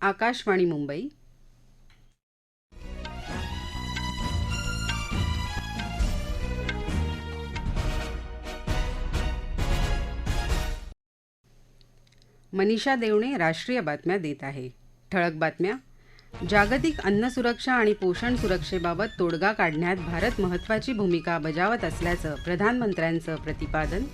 आकाशवाणी मुंबई. मनीषा देवणे राष्ट्रीय बातम्या देत आहे. ठळक बातम्या. जागतिक अन्न सुरक्षा आणि पोषण सुरक्षेबाबत तोडगा काढण्यात भारत महत्त्वाची भूमिका बजावत असल्याचं प्रधानमंत्र्यांचं प्रतिपादन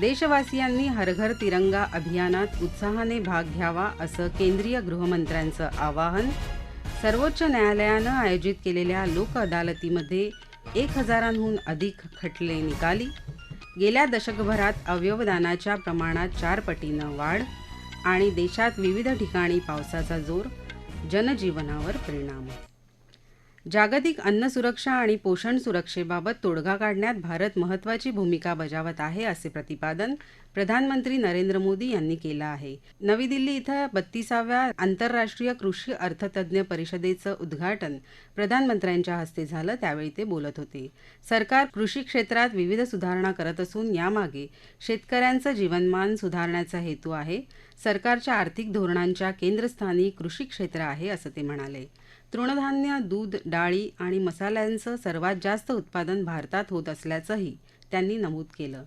देशवासियांनी हरघर तिरंगा अभियानात उत्साहाने भाग घ्यावा असं केंद्रीय गृहमंत्र्यांचं आवाहन. सर्वोच्च न्यायालयानं आयोजित केलेल्या लोक अदालतीमध्ये एक हजारांहून अधिक खटले निकाली. गेल्या दशकभरात अवयवदानाच्या प्रमाणात चार पटीनं वाढ आणि देशात विविध ठिकाणी पावसाचा जोर जनजीवनावर परिणाम. जागतिक अन्न सुरक्षा आणि पोषण सुरक्षेबाबत तोडगा काढण्यात भारत महत्त्वाची भूमिका बजावत आहे असे प्रतिपादन प्रधानमंत्री नरेंद्र मोदी यांनी केलं आहे. नवी दिल्ली इथं बत्तीसाव्या आंतरराष्ट्रीय कृषी अर्थतज्ञ परिषदेचं उद्घाटन प्रधानमंत्र्यांच्या हस्ते झालं त्यावेळी ते बोलत होते. सरकार कृषी क्षेत्रात विविध सुधारणा करत असून यामागे शेतकऱ्यांचं जीवनमान सुधारण्याचा हेतू आहे. सरकारच्या आर्थिक धोरणांच्या केंद्रस्थानी कृषी क्षेत्र आहे असं ते म्हणाले. तृणधान्य दूध डाळी आणि मसाल्यांचं सर्वात जास्त उत्पादन भारतात होत असल्याचंही त्यांनी नमूद केलं.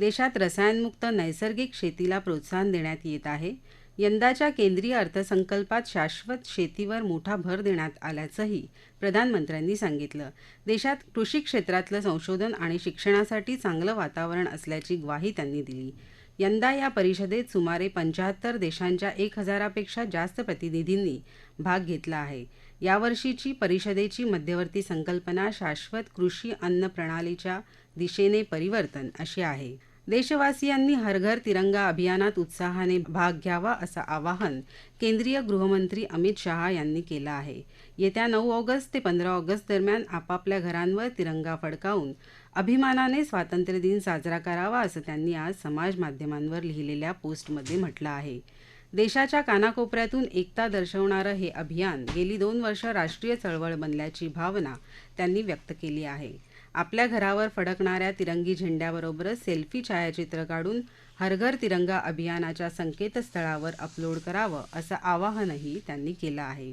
देशात रसायनमुक्त नैसर्गिक शेतीला प्रोत्साहन देण्यात येत आहे. यंदाच्या केंद्रीय अर्थसंकल्पात शाश्वत शेतीवर मोठा भर देण्यात आल्याचंही प्रधानमंत्र्यांनी सांगितलं. देशात कृषी क्षेत्रातलं संशोधन आणि शिक्षणासाठी चांगलं वातावरण असल्याची ग्वाही त्यांनी दिली. यंदा या परिषदेत सुमारे पंचाहत्तर देशांच्या एक हजारापेक्षा जास्त प्रतिनिधींनी भाग घेतला आहे. यावर्षीची परिषदेची मध्यवर्ती संकल्पना शाश्वत कृषी अन्न प्रणालीच्या दिशेने परिवर्तन अशी आहे. देशवासियांनी हर घर तिरंगा अभियानात उत्साहाने भाग घ्यावा असं आवाहन केंद्रीय गृहमंत्री अमित शहा यांनी केलं आहे. येत्या नऊ ऑगस्ट ते पंधरा ऑगस्ट दरम्यान आपापल्या घरांवर तिरंगा फडकावून अभिमानाने स्वातंत्र्यदिन साजरा करावा असं त्यांनी आज समाज माध्यमांवर लिहिलेल्या पोस्टमध्ये म्हटलं आहे. देशाच्या कानाकोपऱ्यातून एकता दर्शवणारं हे अभियान गेली दोन वर्ष राष्ट्रीय चळवळ बनल्याची भावना त्यांनी व्यक्त केली आहे. आपल्या घरावर फडकणाऱ्या तिरंगी झेंड्याबरोबरच सेल्फी छायाचित्र काढून हरघर तिरंगा अभियानाच्या संकेतस्थळावर अपलोड करावं असं आवाहनही त्यांनी केलं आहे.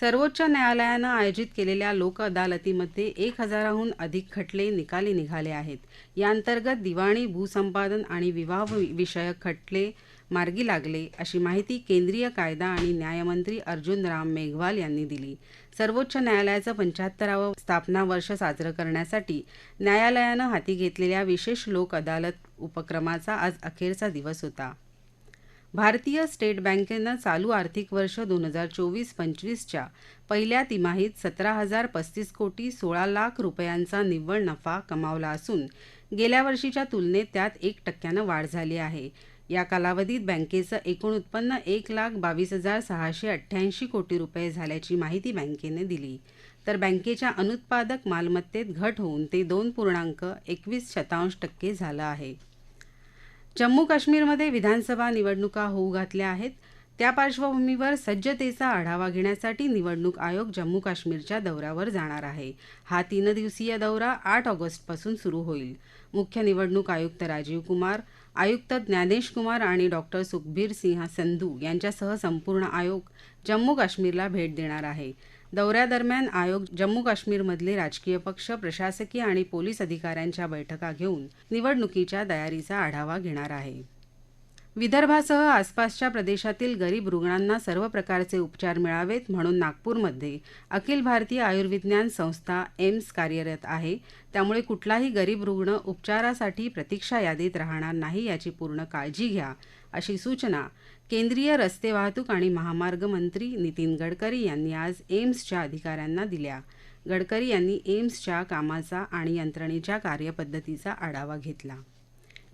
सर्वोच्च न्यायालयानं आयोजित केलेल्या लोक अदालतीमध्ये एक हजाराहून अधिक खटले निकाली निघाले आहेत. याअंतर्गत दिवाणी भूसंपादन आणि विवाह विषयक खटले मार्गी लागले अशी माहिती केंद्रीय कायदा आणि न्यायमंत्री अर्जुन राम मेघवाल यांनी दिली. सर्वोच्च न्यायालयाचं पंच्याहत्तरावं स्थापना वर्ष साजरं करण्यासाठी न्यायालयानं हाती घेतलेल्या विशेष लोक अदालत उपक्रमाचा आज अखेरचा दिवस होता. भारतीय स्टेट बँकेनं चालू आर्थिक वर्ष दोन हजार चोवीस पंचवीसच्या पहिल्या तिमाहीत सतरा हजार पस्तीस कोटी सोळा लाख रुपयांचा निव्वळ नफा कमावला असून गेल्या वर्षीच्या तुलनेत त्यात एक टक्क्यानं वाढ झाली आहे. या कालावधीत बँकेचं एकूण उत्पन्न एक लाख बावीस हजार सहाशे अठ्ठ्याऐंशी कोटी रुपये झाल्याची माहिती बँकेने दिली. तर बँकेच्या अनुत्पादक मालमत्तेत घट होऊन ते दोन पूर्णांक एकवीस शतांश टक्के झालं आहे. जम्मू काश्मीरमध्ये विधानसभा निवडणुका होऊ घातल्या आहेत. त्या पार्श्वभूमीवर सज्जतेचा आढावा घेण्यासाठी निवडणूक आयोग जम्मू काश्मीरच्या दौऱ्यावर जाणार आहे. हा तीन दिवसीय दौरा आठ ऑगस्टपासून सुरू होईल. मुख्य निवडणूक आयुक्त राजीव कुमार आयुक्त ज्ञानेश कुमार आणि डॉक्टर सुखबीर सिंह संधू यांच्यासह संपूर्ण आयोग जम्मू काश्मीरला भेट देणार आहे. दौऱ्यादरम्यान आयोग जम्मू काश्मीरमधले राजकीय पक्ष प्रशासकीय आणि पोलीस अधिकाऱ्यांच्या बैठका घेऊन निवडणुकीच्या तयारीचा आढावा घेणार आहे. विदर्भासह आसपासच्या प्रदेशातील गरीब रुग्णांना सर्व प्रकारचे उपचार मिळावेत म्हणून नागपूरमध्ये अखिल भारतीय आयुर्विज्ञान संस्था एम्स कार्यरत आहे. त्यामुळे कुठलाही गरीब रुग्ण उपचारासाठी प्रतीक्षा यादीत राहणार नाही याची पूर्ण काळजी घ्या अशी सूचना केंद्रीय रस्ते वाहतूक आणि महामार्ग मंत्री नितीन गडकरी यांनी आज एम्सच्या अधिकाऱ्यांना दिल्या. गडकरी यांनी एम्सच्या कामाचा आणि यंत्रणेच्या कार्यपद्धतीचा आढावा घेतला.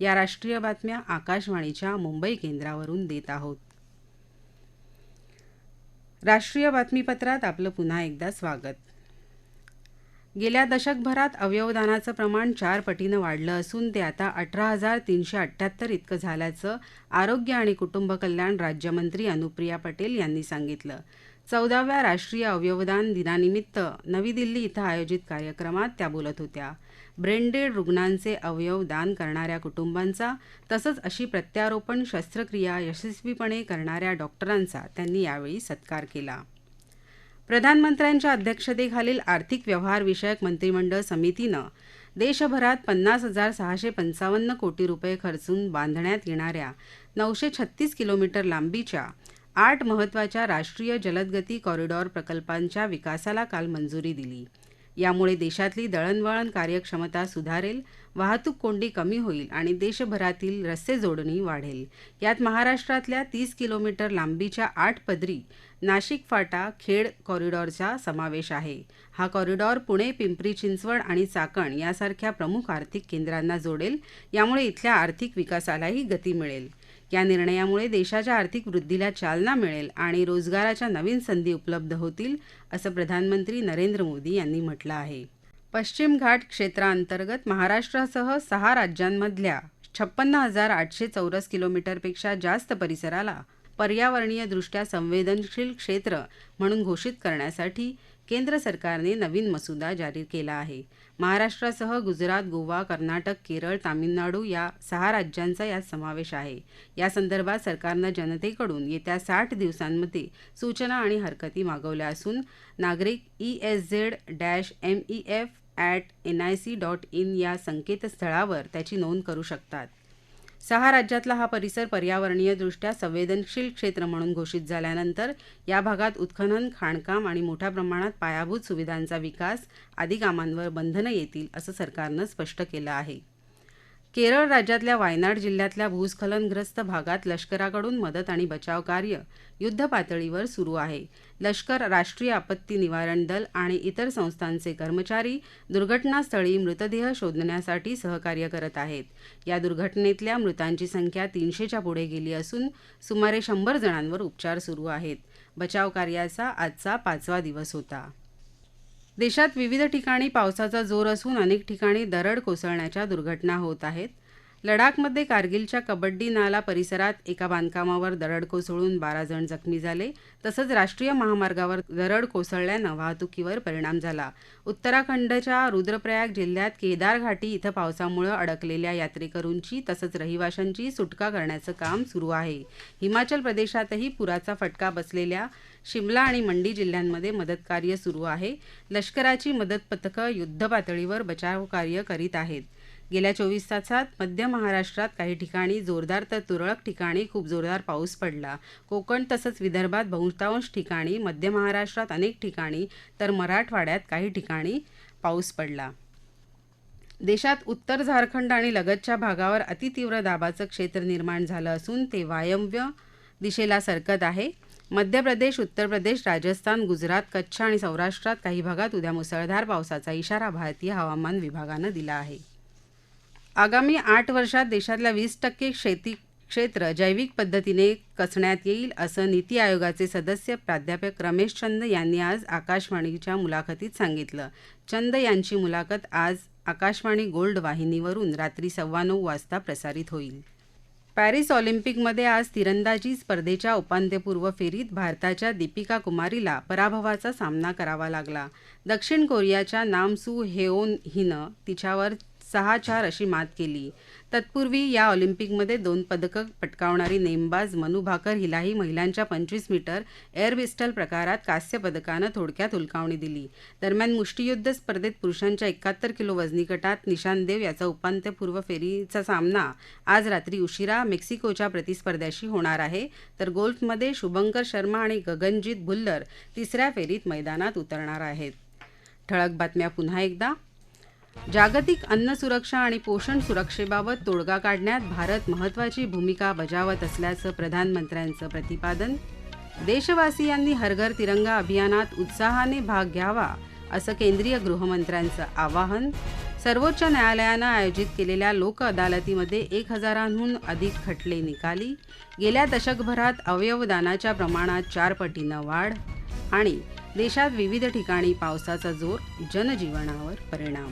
या राष्ट्रीय बातम्या आकाशवाणीच्या मुंबई केंद्रावरून देत आहोत. राष्ट्रीय बातमीपत्रात आपलं पुन्हा एकदा स्वागत. गेल्या दशकभरात अवयवदानाचं प्रमाण चार पटीनं वाढलं असून ते आता अठरा हजार तीनशे अठ्ठ्याहत्तर इतकं झाल्याचं आरोग्य आणि कुटुंब कल्याण राज्यमंत्री अनुप्रिया पटेल यांनी सांगितलं. चौदाव्या राष्ट्रीय अवयवदान दिनानिमित्त नवी दिल्ली इथं आयोजित कार्यक्रमात त्या बोलत होत्या. ब्रेनडेड रुग्णांचे अवयव दान करणाऱ्या कुटुंबांचा तसंच अशी प्रत्यारोपण शस्त्रक्रिया यशस्वीपणे करणाऱ्या डॉक्टरांचा त्यांनी यावेळी सत्कार केला. प्रधानमंत्र्यांच्या अध्यक्षतेखालील आर्थिक व्यवहार विषयक मंत्रिमंडळ समितीनं देशभरात पन्नास हजार सहाशे पंचावन्न कोटी रुपये खर्चून बांधण्यात येणाऱ्या नऊशे छत्तीस किलोमीटर लांबीच्या आठ महत्त्वाच्या राष्ट्रीय जलदगती कॉरिडॉर प्रकल्पांच्या विकासाला काल मंजुरी दिली. यामुळे देशातली दळणवळण कार्यक्षमता सुधारेल वाहतूक कोंडी कमी होईल आणि देशभरातील रस्ते जोडणी वाढेल. यात महाराष्ट्रातल्या तीस किलोमीटर लांबीच्या आठ पदरी नाशिक फाटा खेड कॉरिडॉरचा समावेश आहे. हा कॉरिडॉर पुणे पिंपरी चिंचवड आणि चाकण यासारख्या प्रमुख आर्थिक केंद्रांना जोडेल यामुळे इथल्या आर्थिक विकासालाही गती मिळेल. या निर्णयामुळे देशाच्या आर्थिक वृद्धीला चालना मिळेल आणि रोजगाराच्या नवीन संधी उपलब्ध होतील असं प्रधानमंत्री नरेंद्र मोदी यांनी म्हटलं आहे. पश्चिम घाट क्षेत्रांतर्गत महाराष्ट्रासह सहा राज्यांमधल्या छप्पन्न हजार आठशे चौरस किलोमीटरपेक्षा जास्त परिसराला पर्यावरणीयदृष्ट्या संवेदनशील क्षेत्र म्हणून घोषित करण्यासाठी केंद्र सरकारने नवीन मसुदा जारी केला आहे. महाराष्ट्रासह गुजरात गोवा कर्नाटक केरळ तामिळनाडू या सहा राज्यांचा यात समावेश आहे. या संदर्भात सरकारनं जनतेकडून येत्या साठ दिवसांमध्ये सूचना आणि हरकती मागवल्या असून नागरिक E S Z dash M E F at N I C dot in या संकेतस्थळावर त्याची नोंद करू शकतात. सहा राज्यातला हा परिसर पर्यावरणीयदृष्ट्या संवेदनशील क्षेत्र म्हणून घोषित झाल्यानंतर या भागात उत्खनन खाणकाम आणि मोठ्या प्रमाणात पायाभूत सुविधांचा विकास आदी कामांवर बंधनं येतील असं सरकारनं स्पष्ट केलं आहे. केरळ राज्यातल्या वायनाड जिल्ह्यातल्या भूस्खलनग्रस्त भागात लष्कराकडून मदत आणि बचाव कार्य युद्धपातळीवर सुरू आहे. लष्कर राष्ट्रीय आपत्ती निवारण दल आणि इतर संस्थांचे कर्मचारी दुर्घटनास्थळी मृतदेह शोधण्यासाठी सहकार्य करत आहेत. या दुर्घटनेतल्या मृतांची संख्या तीनशेच्या पुढे गेली असून सुमारे शंभर जणांवर उपचार सुरू आहेत. बचाव कार्याचा आजचा पाचवा दिवस होता. देशात विविध ठिकाणी पावसाचा जोर असून अनेक ठिकाणी दरड कोसळण्याच्या दुर्घटना होत आहेत. लडाखमध्ये कारगिलच्या कबड्डी नाला परिसरात एका बांधकामावर दरड कोसळून बारा जण जखमी झाले. तसंच राष्ट्रीय महामार्गावर दरड कोसळल्यानं वाहतुकीवर परिणाम झाला. उत्तराखंडच्या रुद्रप्रयाग जिल्ह्यात केदार घाटी इथं पावसामुळं अडकलेल्या यात्रेकरूंची तसंच रहिवाशांची सुटका करण्याचं काम सुरू आहे. हिमाचल प्रदेशातही पुराचा फटका बसलेल्या शिमला आणि मंडी जिल्ह्यांमध्ये मदतकार्य सुरू आहे. लष्कराची मदत पथकं युद्धपातळीवर बचावकार्य करीत आहेत. गेल्या चोवीस तासात मध्य महाराष्ट्रात काही ठिकाणी जोरदार तर तुरळक ठिकाणी खूप जोरदार पाऊस पडला. कोकण तसंच विदर्भात बहुतांश ठिकाणी मध्य महाराष्ट्रात अनेक ठिकाणी तर मराठवाड्यात काही ठिकाणी पाऊस पडला. देशात उत्तर झारखंड आणि लगतच्या भागावर अतितीव्र दाबाचं क्षेत्र निर्माण झालं असून ते वायव्य दिशेला सरकत आहे. मध्य प्रदेश उत्तर प्रदेश राजस्थान गुजरात कच्छ आणि सौराष्ट्रात काही भागात उद्या मुसळधार पावसाचा इशारा भारतीय हवामान विभागानं दिला आहे. आगामी आठ वर्षात देशातल्या वीस टक्के शेती क्षेत्र जैविक पद्धतीने कसण्यात येईल असं नीती आयोगाचे सदस्य प्राध्यापक रमेश चंद यांनी आज आकाशवाणीच्या मुलाखतीत सांगितलं. चंद यांची मुलाखत आज आकाशवाणी गोल्ड वाहिनीवरून रात्री सव्वा नऊ वाजता प्रसारित होईल. पॅरिस ऑलिम्पिकमध्ये आज तिरंदाजी स्पर्धेच्या उपांत्यपूर्व फेरीत भारताच्या दीपिका कुमारीला पराभवाचा सामना करावा लागला. दक्षिण कोरियाच्या नामसू हेओन हिनं तिच्यावर सहा चार अशी मात केली. तत्पूर्वी या ऑलिम्पिकमध्ये दोन पदकं पटकावणारी नेमबाज मनू भाकर हिलाही महिलांच्या पंचवीस मीटर एअर पिस्टल प्रकारात कांस्य पदकानं थोडक्यात उलकावणी दिली. दरम्यान मुष्टियुद्ध स्पर्धेत पुरुषांच्या एकाहत्तर किलो वजनी गटात देव याचा उपांत्यपूर्व फेरीचा सामना आज रात्री उशिरा मेक्सिकोच्या प्रतिस्पर्ध्याशी होणार आहे. तर गोल्फमध्ये शुभंकर शर्मा आणि गगनजीत भुल्लर तिसऱ्या फेरीत मैदानात उतरणार आहेत. ठळक बातम्या पुन्हा एकदा. जागतिक अन्न सुरक्षा आणि पोषण सुरक्षेबाबत तोडगा काढण्यात भारत महत्त्वाची भूमिका बजावत असल्याचं प्रधानमंत्र्यांचं प्रतिपादन. देशवासियांनी हरघर तिरंगा अभियानात उत्साहाने भाग घ्यावा असं केंद्रीय गृहमंत्र्यांचं आवाहन. सर्वोच्च न्यायालयानं आयोजित केलेल्या लोक अदालतीमध्ये एक हजारांहून अधिक खटले निकाली. गेल्या दशकभरात अवयवदानाच्या प्रमाणात चार पटीनं वाढ आणि देशात विविध ठिकाणी पावसाचा जोर जनजीवनावर परिणाम.